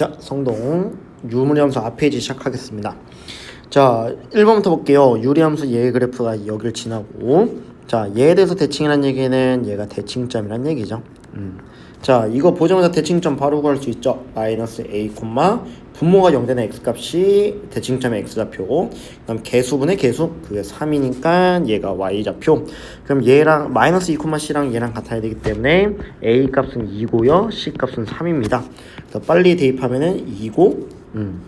자, 성동 유무리함수 앞페이지 시작하겠습니다. 자, 1번부터 볼게요. 유리함수 얘 그래프가 여기를 지나고 자, 얘에 대해서 대칭이란 얘기는 얘가 대칭점이란 얘기죠. 음. 자, 이거 보자마자 대칭점 바로 구할 수 있죠. 마이너스 a 콤마 분모가 0 되는 x 값이 대칭점의 x 좌표. 그다음 개수분의 개수 그게 3이니까 얘가 y 좌표. 그럼 얘랑 마이너스 2 콤마 c랑 얘랑 같아야 되기 때문에 a 값은 2고요, c 값은 3입니다. 그래서 빨리 대입하면은 2고 음.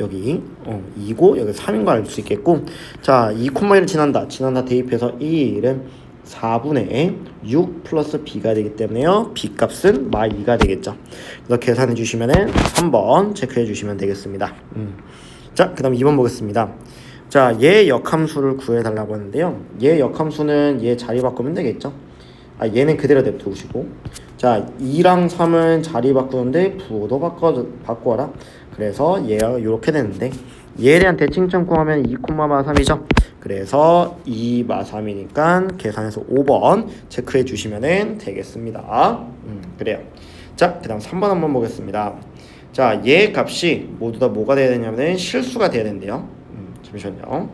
여기 어, 2고 여기 3인 거알수 있겠고 자 2콤마를 지난다 지난다 대입해서 1은 4분의 6 플러스 b가 되기 때문에요. b 값은 마 2가 되겠죠. 그래서 계산해 주시면은 3번 체크해 주시면 되겠습니다. 음. 자 그 다음 2번 보겠습니다. 자 얘 역함수를 구해 달라고 하는데요. 얘 역함수는 얘 자리 바꾸면 되겠죠? 아 얘는 그대로 냅두시고. 자 2랑 3은 자리 바꾸는데 부호도 바꿔, 바꿔라. 그래서 얘가 이렇게 되는데 얘에 대한 대칭점 구하면 2,3이죠 그래서 2마3이니까 계산해서 5번 체크해 주시면 되겠습니다 음, 그래요 자 그 다음 3번 한번 보겠습니다 자 얘 값이 모두 다 뭐가 돼야 되냐면 실수가 돼야 된대요 음, 잠시만요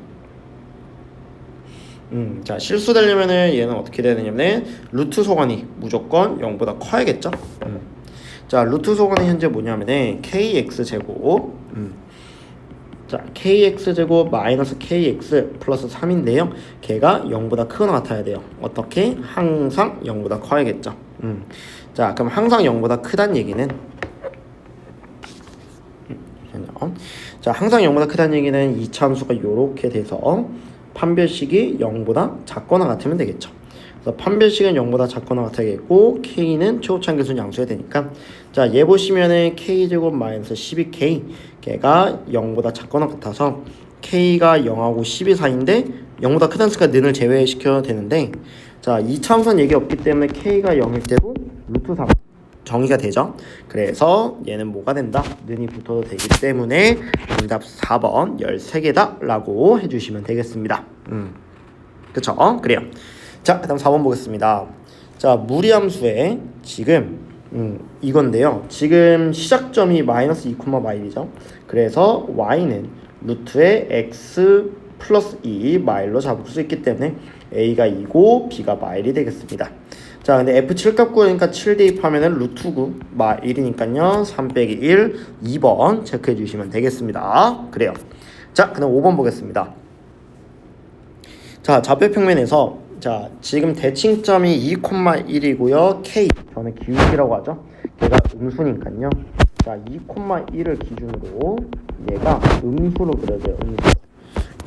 음, 자 실수되려면은 얘는 어떻게 돼야 되냐면은 루트 소관이 무조건 0보다 커야겠죠. 음. 자 루트 소관이 현재 뭐냐면은 kx 제곱. 음. 자 kx 제곱 마이너스 kx 플러스 3인데요. 걔가 0보다 크거나 같아야 돼요. 어떻게? 항상 0보다 커야겠죠. 음. 자 그럼 항상 0보다 크단 얘기는 음. 자 항상 0보다 크다는 얘기는 이 참수가 이렇게 돼서 판별식이 0보다 작거나 같으면 되겠죠. 그래서 판별식은 0보다 작거나 같아야겠고 k는 최고차항 계수는 양수해야 되니까 자 얘 보시면은 k제곱 마이너스 12k 걔가 0보다 작거나 같아서 k가 0하고 12 사이인데 0보다 크다는 수가 는을 제외시켜야 되는데 자 이 차함선 얘기 없기 때문에 k가 0일 때도 루트 3 정의가 되죠. 그래서 얘는 뭐가 된다? 는이 붙어도 되기 때문에 정답 4번 13개다 라고 해주시면 되겠습니다. 음. 그쵸? 어? 그래요. 자, 그 다음 4번 보겠습니다. 자, 무리함수에 지금 음, 이건데요. 지금 시작점이 마이너스 2, 마일이죠. 그래서 y는 루트의 x 플러스 2 마일로 잡을 수 있기 때문에 a가 2고 b가 마일이 되겠습니다. 자 근데 F7 값 구하니까 7 대입하면은 루트 9마 1이니까요 3 빼기 1 2번 체크해 주시면 되겠습니다 그래요 자 그다음 5번 보겠습니다 자 좌표 평면에서 자 지금 대칭점이 2,1이고요 K 저는 기울기라고 하죠 얘가 음수니까요 자 2,1을 기준으로 얘가 음수로 그려져요 음수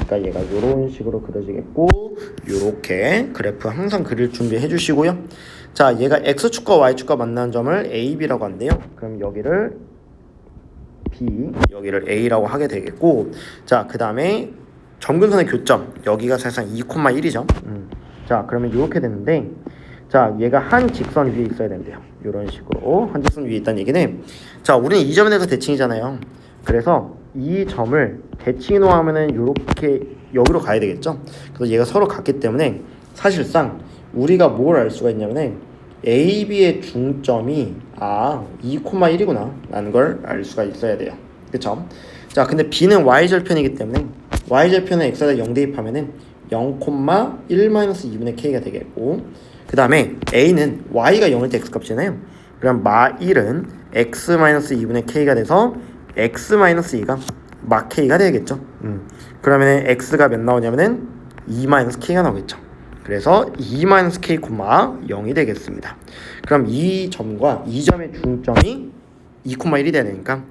그러니까 얘가 이런 식으로 그려지겠고 이렇게 그래프 항상 그릴 준비해 주시고요. 자, 얘가 x축과 y축과 만나는 점을 a, b라고 한대요. 그럼 여기를 b, 여기를 a라고 하게 되겠고 자, 그 다음에 점근선의 교점 여기가 사실상 2,1이죠. 음. 자, 그러면 이렇게 되는데 자, 얘가 한 직선 위에 있어야 된대요. 이런 식으로 한 직선 위에 있다는 얘기는 자, 우리는 이 점에 대해서 대칭이잖아요. 그래서 이 점을 대칭으로 하면은 이렇게 여기로 가야 되겠죠. 그래서 얘가 서로 같기 때문에 사실상 우리가 뭘 알 수가 있냐면은 A, B의 중점이 아 2,1이구나 라는 걸 알 수가 있어야 돼요. 그쵸? 자 근데 B는 Y절편이기 때문에 Y절편에 X에다 0 대입하면은 0,1-2분의 K가 되겠고 그 다음에 A는 Y가 0일 때 X 값이잖아요. 그럼 마 1은 X-2분의 K가 돼서 x-2가 막 k가 되겠죠. 음. 그러면 x가 몇 나오냐면은 2-k가 나오겠죠. 그래서 2-k, 0이 되겠습니다. 그럼 이 점과 이 점의 중점이 2,1이 되니까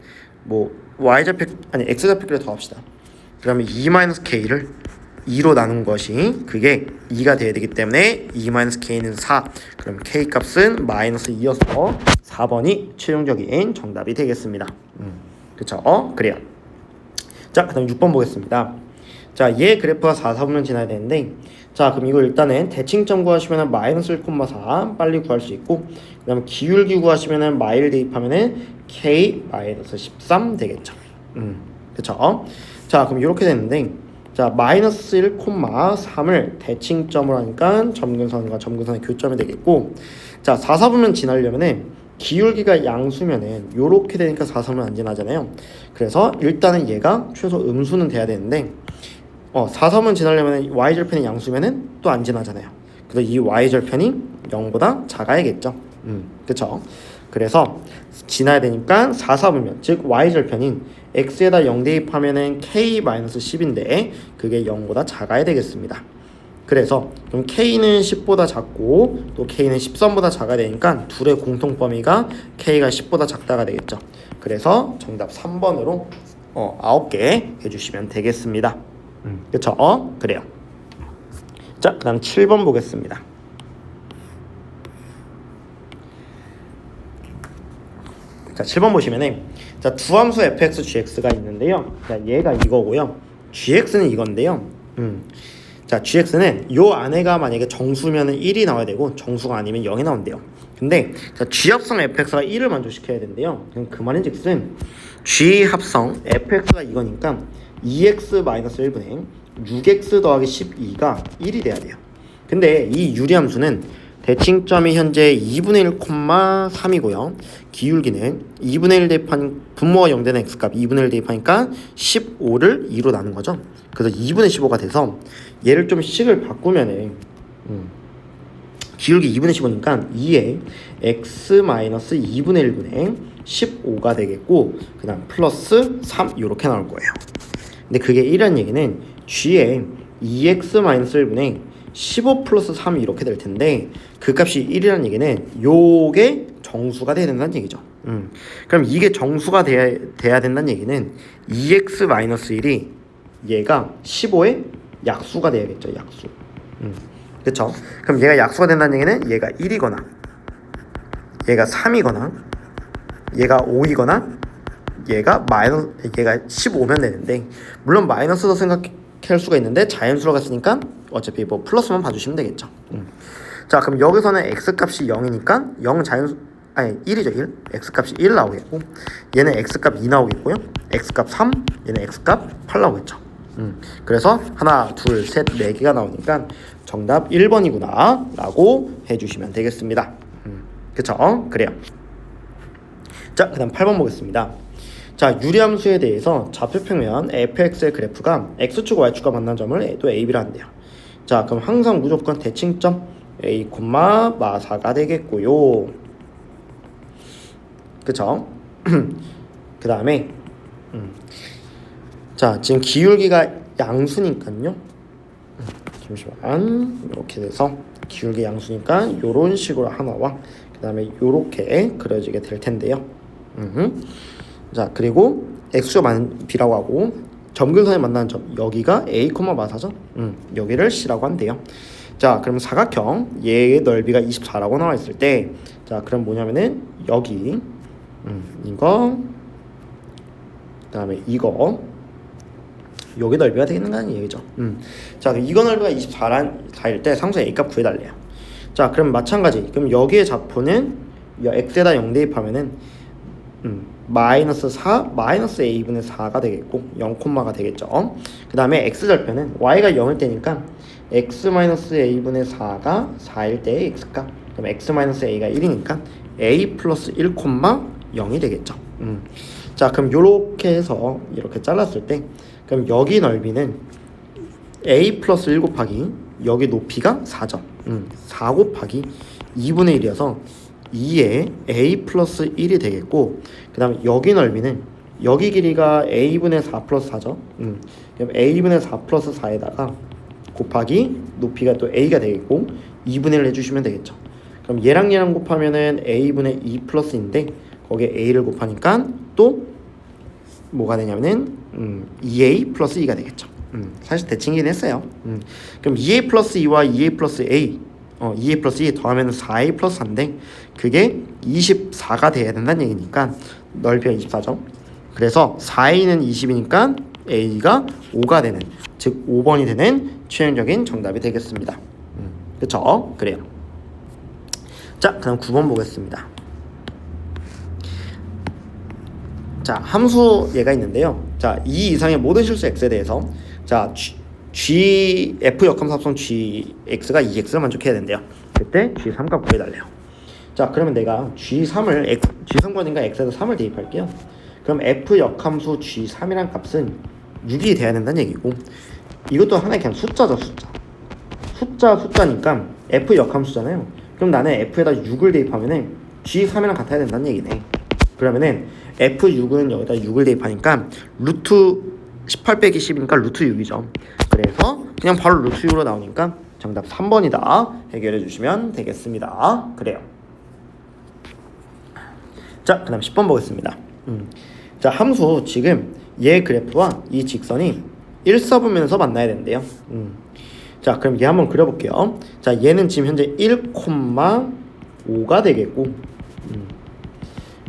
뭐 y좌표 아니 x좌표를 더합시다. 그러면 2-k를 2로 나눈 것이 그게 2가 돼야 되기 때문에 2-k는 4 그럼 k 값은 마이너스 2여서 4번이 최종적인 정답이 되겠습니다. 음. 그쵸? 어? 그래요. 자, 그 다음 6번 보겠습니다. 자, 얘 그래프가 4, 4분면 지나야 되는데, 자, 그럼 이거 일단은 대칭점 구하시면은 마이너스 1,4 빨리 구할 수 있고, 그 다음에 기울기 구하시면은 마일 대입하면은 K 마이너스 13 되겠죠. 음, 그쵸? 자, 그럼 이렇게 되는데, 자, 마이너스 1,3을 대칭점으로 하니까 점근선과 점근선의 교점이 되겠고, 자, 4, 4분면 지나려면은 기울기가 양수면은 요렇게 되니까 4섬은 안 지나잖아요. 그래서 일단은 얘가 최소 음수는 돼야 되는데 어 4섬은 지나려면 y절편이 양수면은 또 안 지나잖아요. 그래서 이 y절편이 0보다 작아야겠죠. 음, 그쵸? 그래서 지나야 되니까 4, 4분면 즉 y절편인 x에다 0 대입하면은 k-10인데 그게 0보다 작아야 되겠습니다. 그래서 그럼 k는 10보다 작고 또 k는 10선보다 작아야 되니까 둘의 공통 범위가 k가 10보다 작다가 되겠죠. 그래서 정답 3번으로 어, 9개 해주시면 되겠습니다. 음, 그쵸? 어? 그래요. 자, 그 다음 7번 보겠습니다. 자, 7번 보시면은 자, 두 함수 fx, gx가 있는데요. 자, 얘가 이거고요. gx는 이건데요. 음. 자, gx는 요 안에가 만약에 정수면은 1이 나와야 되고 정수가 아니면 0이 나온대요. 근데 자, g 합성 fx가 1을 만족시켜야 된대요. 그럼 그 말인즉슨 g 합성 fx가 이거니까 2x-1분의 6x 더하기 12가 1이 돼야 돼요. 근데 이 유리함수는 대칭점이 현재 2분의 1,3이고요. 기울기는 2분의 1 대입한 분모가 0 되는 x값 2분의 1 대입하니까 15를 2로 나눈 거죠. 그래서 2분의 15가 돼서 얘를 좀 식을 바꾸면은 음, 기울기 2분의 15니까 2에 x-2분의 1분의 15가 되겠고 그 다음 플러스 3 이렇게 나올 거예요. 근데 그게 1이라는 얘기는 g에 2x-1분의 15 플러스 3이 이렇게 될 텐데 그 값이 1이라는 얘기는 요게 정수가 돼야 된다는 얘기죠. 음. 그럼 이게 정수가 돼야, 돼야 된다는 얘기는 2x-1이 얘가 15의 약수가 돼야겠죠. 약수. 음. 그쵸? 그럼 얘가 약수가 된다는 얘기는 얘가 1이거나 얘가 3이거나 얘가 5이거나 얘가 마이너스 얘가 15면 되는데 물론 마이너스도 생각 할 수가 있는데 자연수로 갔으니까 어차피 뭐 플러스만 봐주시면 되겠죠. 음. 자 그럼 여기서는 x 값이 0이니까 0 자연수 아니 1이죠 1 x 값이 1 나오겠고 얘는 x 값 2 나오겠고요 x 값 3, 얘는 x 값 8 나오겠죠. 음. 그래서 하나, 둘, 셋, 네 개가 나오니까 정답 1번이구나 라고 해주시면 되겠습니다. 음. 그쵸? 그래요. 자, 그 다음 8번 보겠습니다. 자, 유리함수에 대해서 좌표평면 fx의 그래프가 x축과 y축과 만난 점을 또 a, b라 한대요. 자, 그럼 항상 무조건 대칭점 a, 마사가 되겠고요. 그쵸? 그 다음에 음. 자, 지금 기울기가 양수니까요. 음, 잠시만 이렇게 돼서 기울기 양수니까 이런 식으로 하나와 그 다음에 이렇게 그려지게 될 텐데요. 음. 자 그리고 x가 만 b라고 하고 점근선에 만나는 점 여기가 a, 마사죠. 음, 여기를 c라고 한대요. 자 그럼 사각형 얘의 넓이가 24라고 나와 있을 때 자 그럼 뭐냐면은 여기 음, 이거 그다음에 이거 여기 넓이가 되겠는 얘기죠. 음. 자, 이거 넓이가 24란 4일 때 상수 A 값 구해달래요. 자, 그럼 마찬가지. 그럼 여기에 좌표는 x에다 0 대입하면은 음, 마이너스 4, 마이너스 a분의 4가 되겠고 0 콤마가 되겠죠. 그 다음에 x절편은 y가 0일 때니까 x 마이너스 a분의 4가 4일 때의 x값. 그럼 x 마이너스 a가 1이니까 a 플러스 1 콤마 0이 되겠죠. 음. 자, 그럼 요렇게 해서 이렇게 잘랐을 때 그럼 여기 넓이는 a 플러스 1 곱하기 여기 높이가 4점. 음, 4 곱하기 2분의 1이어서 2에 a 플러스 1이 되겠고 그 다음에 여기 넓이는 여기 길이가 a분의 4 플러스 4죠. 음, 그럼 a분의 4 플러스 4에다가 곱하기 높이가 또 a가 되겠고 2분의 1 해주시면 되겠죠. 그럼 얘랑 얘랑 곱하면은 a분의 2 플러스인데 거기에 a를 곱하니까 또 뭐가 되냐면은 음, 2a 플러스 2가 되겠죠. 음, 사실 대칭이긴 했어요. 음, 그럼 2a 플러스 2와 2a 플러스 a 어, 2a 플러스 2 더하면 4a 플러스 4인데 그게 24가 돼야 된다는 얘기니까 넓이가 24죠. 그래서 4a는 20이니까 a가 5가 되는 즉 5번이 되는 최종적인 정답이 되겠습니다. 음, 그렇죠? 그래요. 자, 그럼 9번 보겠습니다. 자, 함수 얘가 있는데요. 자, 이 이상의 모든 실수 x에 대해서 자, g, g f 역함수 합성 gx가 2x를 만족해야 된대요. 그때 g 3값 구해달래요. 자 그러면 내가 G3을 G3권인가 X에서 3을 대입할게요. 그럼 F 역함수 G3이란 값은 6이 돼야 된다는 얘기고 이것도 하나의 그냥 숫자죠 숫자. 숫자 숫자니까 F 역함수잖아요. 그럼 나는 F에다 6을 대입하면은 G3이랑 같아야 된다는 얘기네. 그러면은 F6은 여기다 6을 대입하니까 루트 18 빼기 10이니까 루트 6이죠. 그래서 그냥 바로 루트 6으로 나오니까 정답 3번이다. 해결해 주시면 되겠습니다. 그래요. 자, 그 다음 10번 보겠습니다. 음. 자, 함수 지금 얘 그래프와 이 직선이 1서분면서 만나야 된대요. 음. 자, 그럼 얘 한번 그려볼게요. 자, 얘는 지금 현재 1,5가 되겠고, 음.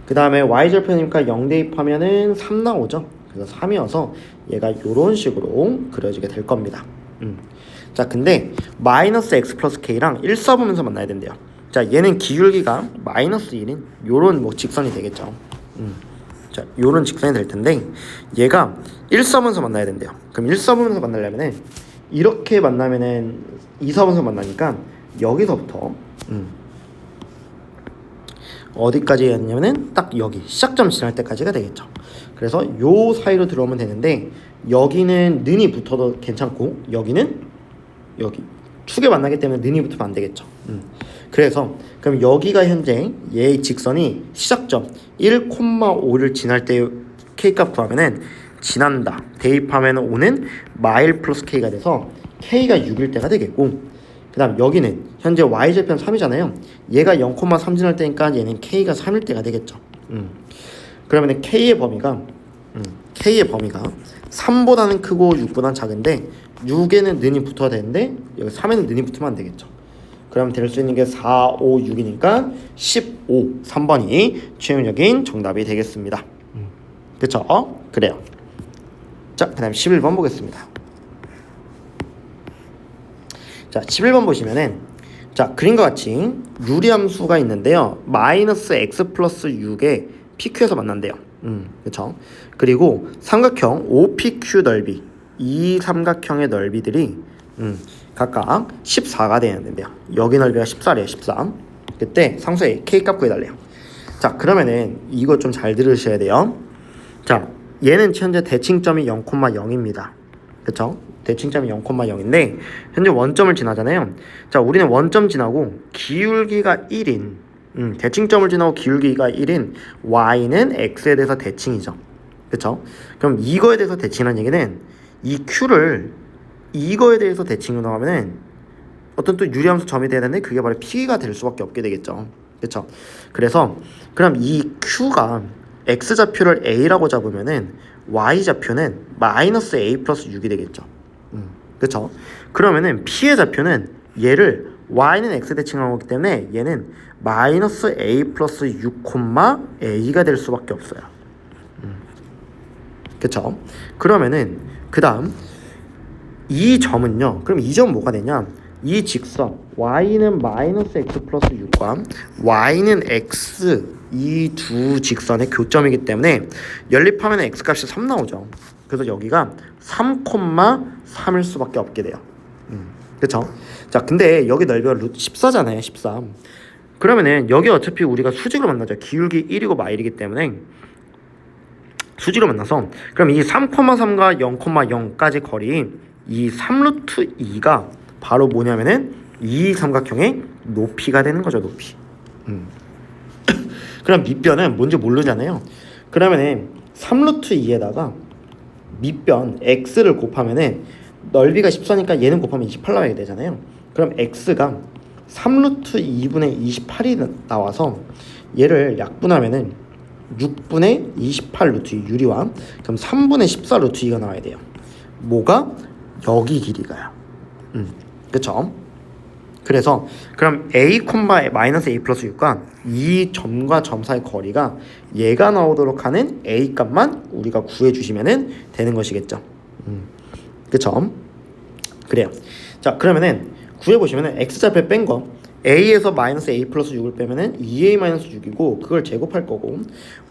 그 다음에 y절편이니까 0 대입하면은 3 나오죠. 그래서 3이어서 얘가 이런 식으로 그려지게 될 겁니다. 음. 자, 근데 마이너스 x 플러스 k랑 1서분면서 만나야 된대요. 자, 얘는 기울기가 마이너스 1인 요런 뭐 직선이 되겠죠. 음. 자, 요런 직선이 될 텐데 얘가 1서분면서 만나야 된대요. 그럼 1서분면서 만나려면은 이렇게 만나면은 2서분면서 만나니까 여기서부터 음. 어디까지 했냐면은 딱 여기 시작점 지날 때까지가 되겠죠. 그래서 요 사이로 들어오면 되는데 여기는 는이 붙어도 괜찮고 여기는 여기 축에 만나기 때문에 는이 붙으면 안 되겠죠. 음. 그래서 그럼 여기가 현재 얘의 직선이 시작점 1,5를 지날 때 k 값 구하면은 지난다 대입하면 오는 마일 플러스 k가 돼서 k가 6일 때가 되겠고 그 다음 여기는 현재 y절편 3이잖아요 얘가 0,3 지날 때니까 얘는 k가 3일 때가 되겠죠 음. 그러면 k의 범위가 음, k의 범위가 3보다는 크고 6보다는 작은데 6에는 는이 붙어야 되는데 여기 3에는 는이 붙으면 안 되겠죠 그럼 될 수 있는 게 4, 5, 6이니까 15, 3번이 최윤적인 정답이 되겠습니다 음. 그쵸? 어? 그래요 자, 그 다음 11번 보겠습니다. 자, 11번 보시면은 자, 그림과 같이 유리 함수가 있는데요. 마이너스 x 플러스 6에 PQ에서 만난대요. 음, 그쵸? 그리고 삼각형 OPQ 넓이, 이 삼각형의 넓이들이 음, 각각 14가 되야 된대요. 여기 넓이가 14래요, 14. 그때 상수의 K 값 구해달래요. 자, 그러면은 이거 좀 잘 들으셔야 돼요. 자, 얘는 현재 대칭점이 0,0입니다. 그쵸? 대칭점이 0,0인데 현재 원점을 지나잖아요. 자, 우리는 원점 지나고 기울기가 1인 음, 대칭점을 지나고 기울기가 1인 y는 x에 대해서 대칭이죠. 그쵸? 그럼 이거에 대해서 대칭이라는 얘기는 이 q를 이거에 대해서 대칭으로 하면은 어떤 또 유리함수 점이 돼야 되는데 그게 바로 p가 될 수밖에 없게 되겠죠. 그쵸? 그래서 그럼 이 q가 x좌표를 a라고 잡으면은 y좌표는 마이너스 a 플러스 6이 되겠죠. 음, 그쵸? 그러면은 p의 좌표는 얘를 y는 x 대칭한 거기 때문에 얘는 마이너스 a 플러스 6 a가 될 수밖에 없어요. 음, 그쵸? 그러면은 그 다음 이 점은요. 그럼 이 점은 뭐가 되냐? 이 직선 y는 마이너스 x 플러스 6과 y는 x 이 두 직선의 교점이기 때문에 연립하면 x 값이 3 나오죠. 그래서 여기가 3,3일 수밖에 없게 돼요. 음, 그렇죠? 자, 근데 여기 넓이가 루트 14잖아요. 13. 그러면은 여기 어차피 우리가 수직으로 만나죠. 기울기 1이고 마일이기 때문에 수직으로 만나서 그럼 이 3,3과 0,0까지 거리 이 3루트 2가 바로 뭐냐면은 이 삼각형의 높이가 되는 거죠 높이 음. 그럼 밑변은 뭔지 모르잖아요 그러면은 3루트 2에다가 밑변 x를 곱하면은 넓이가 14니까 얘는 곱하면 28 나와야 되잖아요 그럼 x가 3루트 2분의 28이 나와서 얘를 약분하면은 6분의 28 루트 2 유리와 그럼 3분의 14 루트 2가 나와야 돼요 뭐가 여기 길이가요 음. 그쵸? 그래서 그럼 a 마이너스 a 플러스 6과 이 점과 점 사이 거리가 얘가 나오도록 하는 a 값만 우리가 구해 주시면 되는 것이겠죠. 음. 그쵸? 그래요. 자 그러면은 구해 보시면은 x 좌표 뺀 거 a에서 마이너스 a 플러스 6을 빼면은 2a 마이너스 6이고 그걸 제곱할 거고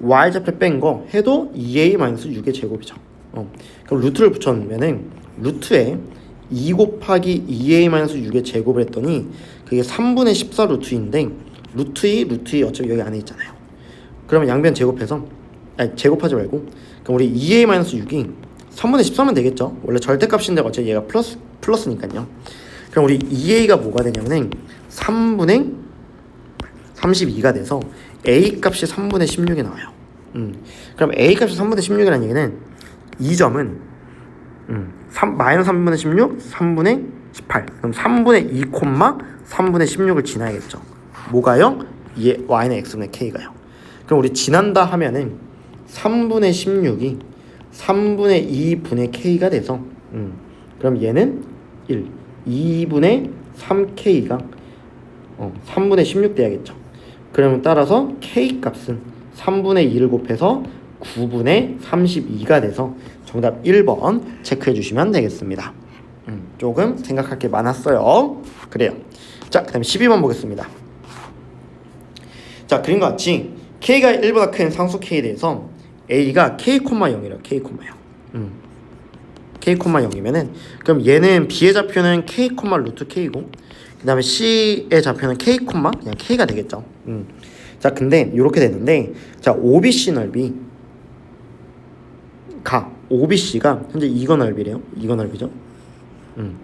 y 좌표 뺀 거 해도 2a 마이너스 6의 제곱이죠. 어. 그럼 루트를 붙여놓으면은 루트에 2 곱하기 2a-6의 제곱을 했더니 그게 3분의 14 루트인데 루트 2, 루트 2 어차피 여기 안에 있잖아요. 그러면 양변 제곱해서 아니 제곱하지 말고 그럼 우리 2a-6이 3분의 13은 되겠죠. 원래 절대값인데 어차피 얘가 플러스 플러스니까요. 그럼 우리 2a가 뭐가 되냐면은 3분의 32가 돼서 a 값이 3분의 16이 나와요. 음. 그럼 a 값이 3분의 16이라는 얘기는 이 점은 음, 3, 마이너스 3분의 16, 3분의 18. 그럼 3분의 2 콤마 3분의 16을 지나야겠죠. 뭐가요? 예, y는 x분의 k가요. 그럼 우리 지난다 하면은 3분의 16이 3분의 2분의 k가 돼서 음, 그럼 얘는 1, 2분의 3k가 어, 3분의 16 돼야겠죠. 그러면 따라서 k 값은 3분의 2를 곱해서 9분의 32가 돼서 정답 1번 체크해 주시면 되겠습니다. 음, 조금 생각할 게 많았어요. 그래요. 자, 그 다음에 12번 보겠습니다. 자, 그림과 같이 k가 1보다 큰 상수 k에 대해서 a가 k,0이라 k,0. 음. k,0이면은 그럼 얘는 b의 좌표는 k, 루트 k고 그 다음에 c의 좌표는 k, 그냥 k가 되겠죠. 음. 자, 근데 이렇게 되는데 자, OBC 넓이 가 OBC가 현재 이거 넓이래요. 이거 넓이죠. 음.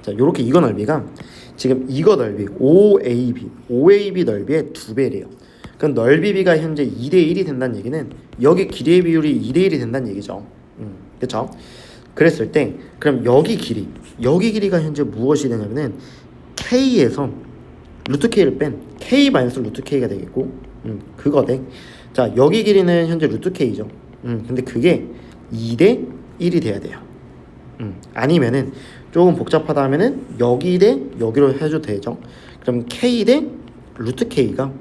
자, 요렇게 이거 넓이가 지금 이거 넓이 OAB, OAB 넓이의 두 배래요. 그럼 넓이 비가 현재 2대 1이 된다는 얘기는 여기 길이의 비율이 2대 1이 된다는 얘기죠. 음, 그렇죠? 그랬을 때 그럼 여기 길이, 여기 길이가 현재 무엇이 되냐면은 K에서 루트 K를 뺀 K 마이너스 루트 K가 되겠고, 음, 그거 돼. 자, 여기 길이는 현재 루트 K죠. 음, 근데 그게 2대 1이 돼야 돼요. 음, 아니면은 조금 복잡하다 하면은 여기 대 여기로 해도 되죠. 그럼 K 대 루트 K가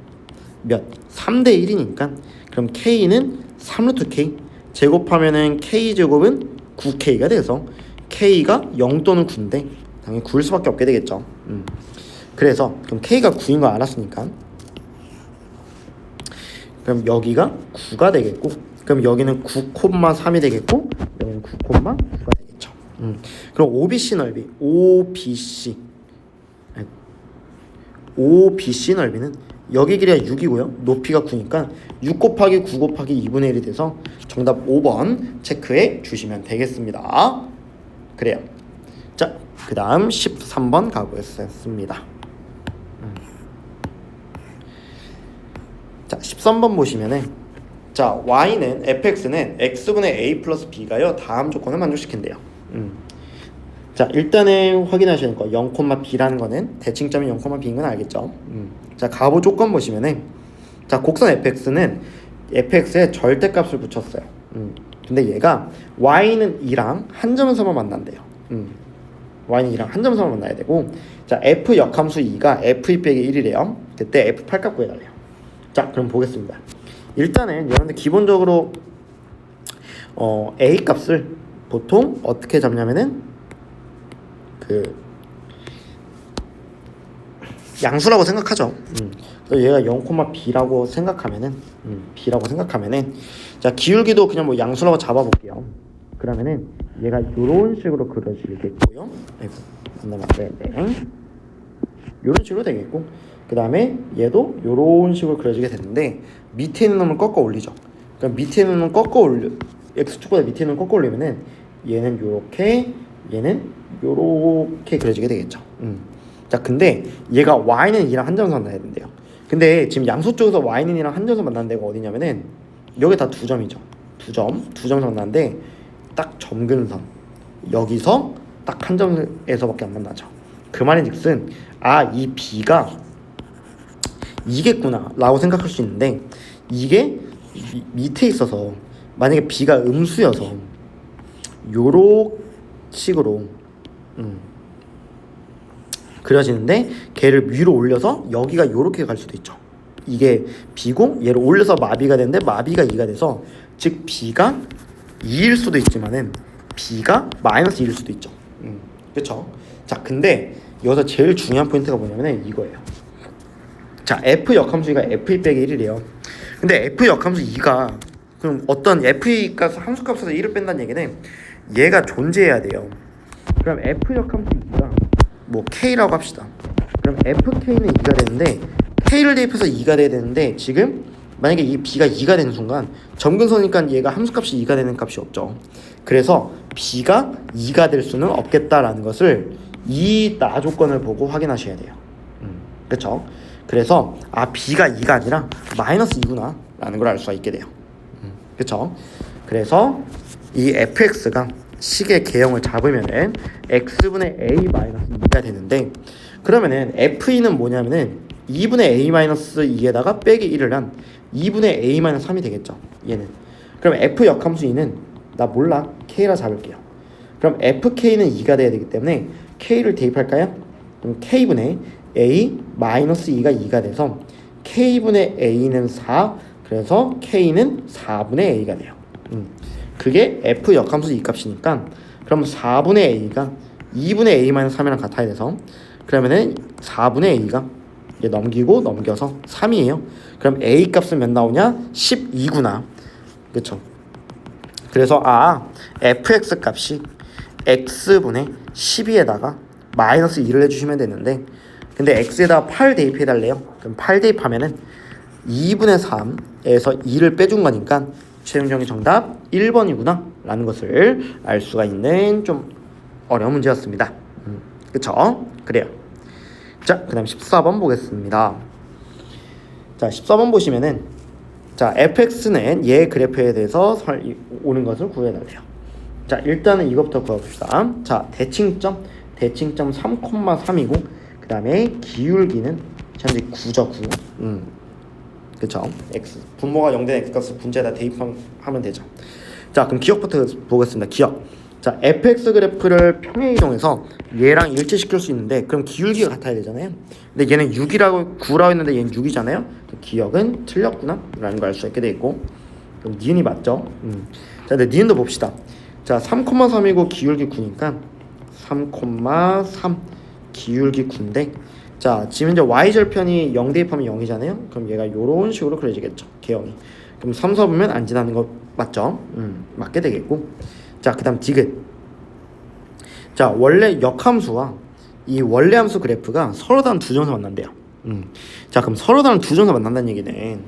몇? 3대 1이니까 그럼 K는 3루트 K 제곱하면은 K 제곱은 9K가 돼서 K가 0 또는 9인데 당연히 9일 수밖에 없게 되겠죠. 음. 그래서 그럼 K가 9인 거 알았으니까 그럼 여기가 9가 되겠고 그럼 여기는 9,3이 되겠고 여기는 9,9가 되겠죠. 음. 그럼 OBC 넓이 OBC OBC 넓이는 여기 길이가 6이고요. 높이가 9니까 6 곱하기 9 곱하기 2분의 1이 돼서 정답 5번 체크해 주시면 되겠습니다. 그래요. 자, 그 다음 13번 가보겠습니다. 음. 자, 13번 보시면은 자, y는 fx는 x분의 a 플러스 b가요. 다음 조건을 만족시킨대요. 음. 자, 일단은 확인하시는 거 0,b라는 거는 대칭점이 0,b인 건 알겠죠? 음. 자, 가보 조건 보시면은 자, 곡선 fx는 fx에 절대값을 붙였어요. 음. 근데 얘가 y는 2랑 한 점에서만 만난대요. 음. y는 2랑 한 점에서만 만나야 되고 자, f 역함수 2가 f2 빼기 1이래요. 그때 f8 값 구해달래요. 자, 그럼 보겠습니다. 일단은 여러분들 기본적으로 어, a 값을 보통 어떻게 잡냐면은 그 양수라고 생각하죠. 음. 얘가 0,b라고 생각하면은 음, b라고 생각하면은 자 기울기도 그냥 뭐 양수라고 잡아볼게요. 그러면은 얘가 이런 식으로 그려지겠고요. 아이고 안 나면 안 되는데 이런 식으로 되겠고 그 다음에 얘도 이런 식으로 그려지게 되는데 밑에 있는 놈을 꺾어 올리죠. 그럼 밑에 있는 놈을 꺾어 올려 x축보다 밑에 있는 놈을 꺾어 올리면은 얘는 요렇게 얘는 요렇게 그려지게 되겠죠. 음. 자, 근데 얘가 y는 2랑 한점에서 만나야 된대요. 근데 지금 양수 쪽에서 y는 2랑 한점에서 만나는 데가 어디냐면은 여기 다 두 점이죠. 두 점, 두 점에서 만나는데 딱 점근선 여기서 딱 한 점에서밖에 안 만나죠. 그 말인즉슨 아 이 b가 이겠구나 라고 생각할 수 있는데 이게 미, 밑에 있어서 만약에 b가 음수여서 요런 식으로 음, 그려지는데 걔를 위로 올려서 여기가 요렇게 갈 수도 있죠. 이게 b고 얘를 올려서 마비가 되는데 마비가 2가 돼서 즉 b가 2일 수도 있지만은 b가 마이너스 2일 수도 있죠. 음, 그렇죠? 자, 근데 여기서 제일 중요한 포인트가 뭐냐면 이거예요. 자, f 역함수가 f2 빼기 1이래요. 근데 f 역함수 2가 그럼 어떤 f 값 함수 값에서 1을 뺀다는 얘기는 얘가 존재해야 돼요. 그럼 f 역함수 2가 뭐 k라고 합시다. 그럼 fk는 2가 되는데 K를 대입해서 2가 돼야 되는데 지금 만약에 이 B가 2가 되는 순간 점근선이니까 얘가 함수값이 2가 되는 값이 없죠. 그래서 B가 2가 될 수는 없겠다라는 것을 이 나 조건을 보고 확인하셔야 돼요. 음, 그렇죠? 그래서 아 B가 2가 아니라 마이너스 2구나 라는 걸 알 수가 있게 돼요. 음, 그렇죠? 그래서 이 fx가 식의 개형을 잡으면은 x분의 a 마이너스 2가 되는데 그러면은 fe는 뭐냐면은 2분의 a 마이너스 2에다가 빼기 1을 한 2분의 a 마이너스 3이 되겠죠. 얘는. 그럼 f 역함수 2는 나 몰라 k라 잡을게요. 그럼 fk는 2가 돼야 되기 때문에 k를 대입할까요? 그럼 k분의 a 마이너스 2가 2가 돼서 k분의 a는 4 그래서 k는 4분의 a가 돼요. 음. 그게 f 역함수 2 값이니까 그럼 4분의 a가 2분의 a 마이너스 3이랑 같아야 돼서 그러면은 4분의 a가 넘기고 넘겨서 3이에요. 그럼 a 값은 몇 나오냐? 12구나. 그렇죠? 그래서 아 fx 값이 x분의 12에다가 마이너스 2를 해주시면 되는데 근데 x에다가 8 대입해 달래요. 그럼 8 대입하면은 2분의 3에서 2를 빼준 거니까 최종적인 정답 1번이구나 라는 것을 알 수가 있는 좀 어려운 문제였습니다. 음, 그쵸? 그래요. 자, 그 다음 14번 보겠습니다. 자, 14번 보시면은 자, fx는 얘 그래프에 대해서 설, 이- 오는 것을 구해달래요. 자, 일단은 이것부터 구해봅시다. 자, 대칭점, 대칭점 3,3이고 그 다음에 기울기는 현재 9죠, 9. 음. 그쵸? x 분모가 0된 x 값을 분자에다 대입하면 되죠. 자, 그럼 기억부터 보겠습니다. 기억. 자, fx 그래프를 평행 이동해서 얘랑 일치시킬 수 있는데 그럼 기울기가 같아야 되잖아요. 근데 얘는 6이라고 9라고 했는데 얘는 6이잖아요. 기억은 틀렸구나 라는 걸 알 수 있게 돼 있고 그럼 니은이 맞죠? 음. 자, 근데 니은도 봅시다. 자, 3,3이고 기울기 9니까 3,3 기울기 9인데 자, 지금 이제 y절편이 0 대입하면 0이잖아요. 그럼 얘가 요런 식으로 그려지겠죠. 개형이. 그럼 3, 4 보면 안 지나는 거 맞죠? 음, 맞게 되겠고. 자, 그 다음 디귿. 자, 원래 역함수와 이 원래 함수 그래프가 서로 다른 두 점에서 만난대요. 음. 자, 그럼 서로 다른 두 점에서 만난다는 얘기는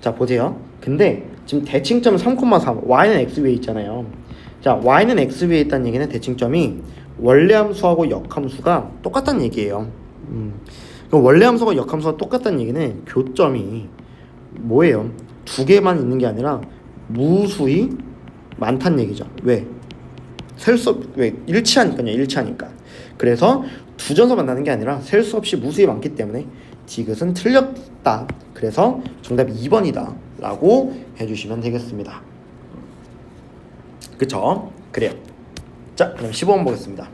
자, 보세요. 근데 지금 대칭점 3,3 y는 x 위에 있잖아요. 자, y는 x 위에 있다는 얘기는 대칭점이 원래 함수하고 역함수가 똑같다는 얘기예요. 음. 원래 함수가 역함수가 똑같다는 얘기는 교점이 뭐예요? 두 개만 있는 게 아니라 무수히 많다는 얘기죠. 왜? 셀 수, 없, 왜? 일치하니까요. 일치하니까. 그래서 두 점서 만나는 게 아니라 셀 수 없이 무수히 많기 때문에 디귿은 틀렸다. 그래서 정답이 2번이다. 라고 해주시면 되겠습니다. 그쵸? 그래요. 자, 그럼 15번 보겠습니다.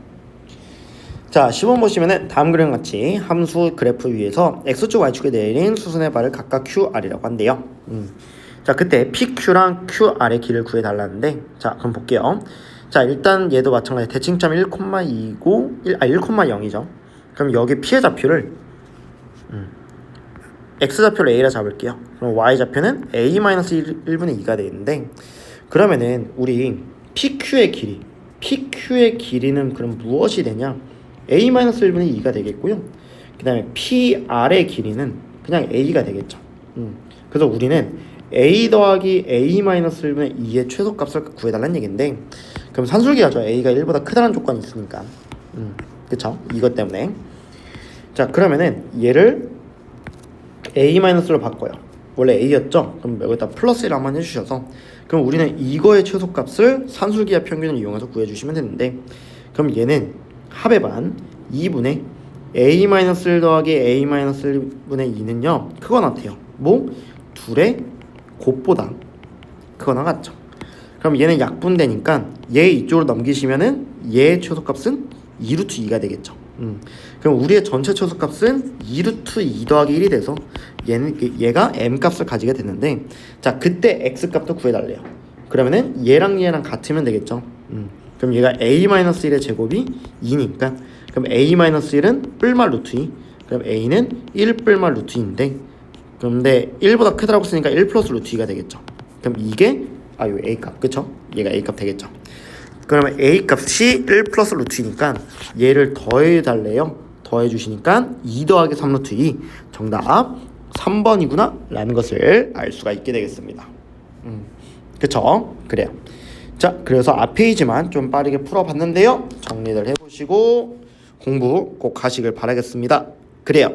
자, 10번 보시면은 다음 그림 같이 함수 그래프 위에서 x축 y축에 내린 수순의 발을 각각 QR이라고 한대요. 음. 자, 그때 PQ랑 QR의 길을 구해 달라는데 자, 그럼 볼게요. 자, 일단 얘도 마찬가지 대칭점 1,2고 1, 아 1,0이죠. 그럼 여기 P의 좌표를 음. x 좌표를 a라 잡을게요. 그럼 y 좌표는 a-1분의 2가 되는데 그러면은 우리 PQ의 길이 PQ의 길이는 그럼 무엇이 되냐? a-1분의 2가 되겠고요. 그 다음에 PR의 길이는 그냥 a가 되겠죠. 음. 그래서 우리는 a 더하기 a-1분의 2의 최소값을 구해달라는 얘기인데 그럼 산술기하죠. a가 1보다 크다는 조건이 있으니까. 음. 그쵸? 이것 때문에. 자 그러면은 얘를 a-로 바꿔요. 원래 a였죠? 그럼 여기다 플러스 1 한번 해주셔서 그럼 우리는 이거의 최소값을 산술기하 평균을 이용해서 구해주시면 되는데 그럼 얘는 합의 반 2분의 a-1 더하기 a-1분의 2는요 크거나 같아요. 뭐? 둘의 곱보다 크거나 같죠. 그럼 얘는 약분되니까 얘 이쪽으로 넘기시면은 얘의 최소값은 2루트 2가 되겠죠. 음. 그럼 우리의 전체 최소값은 2루트 2 더하기 1이 돼서 얘는 얘가 m 값을 가지게 되는데 자 그때 x 값도 구해달래요. 그러면은 얘랑 얘랑 같으면 되겠죠. 음. 그럼 얘가 a-1의 제곱이 2니까 그럼 a-1은 뿔말 루트 2 그럼 a는 1 뿔말 루트 2인데 그런데 1보다 크다라고 쓰니까 1 플러스 루트 2가 되겠죠. 그럼 이게 아요 a 값 그쵸? 얘가 a 값 되겠죠. 그러면 a 값이 1 플러스 루트 2니까 얘를 더해 달래요. 더해 주시니까 2 더하기 3 루트 2 정답 3번이구나 라는 것을 알 수가 있게 되겠습니다. 음, 그쵸? 그래요. 자, 그래서 앞 페이지만 좀 빠르게 풀어봤는데요. 정리를 해보시고 공부 꼭 하시길 바라겠습니다. 그래요.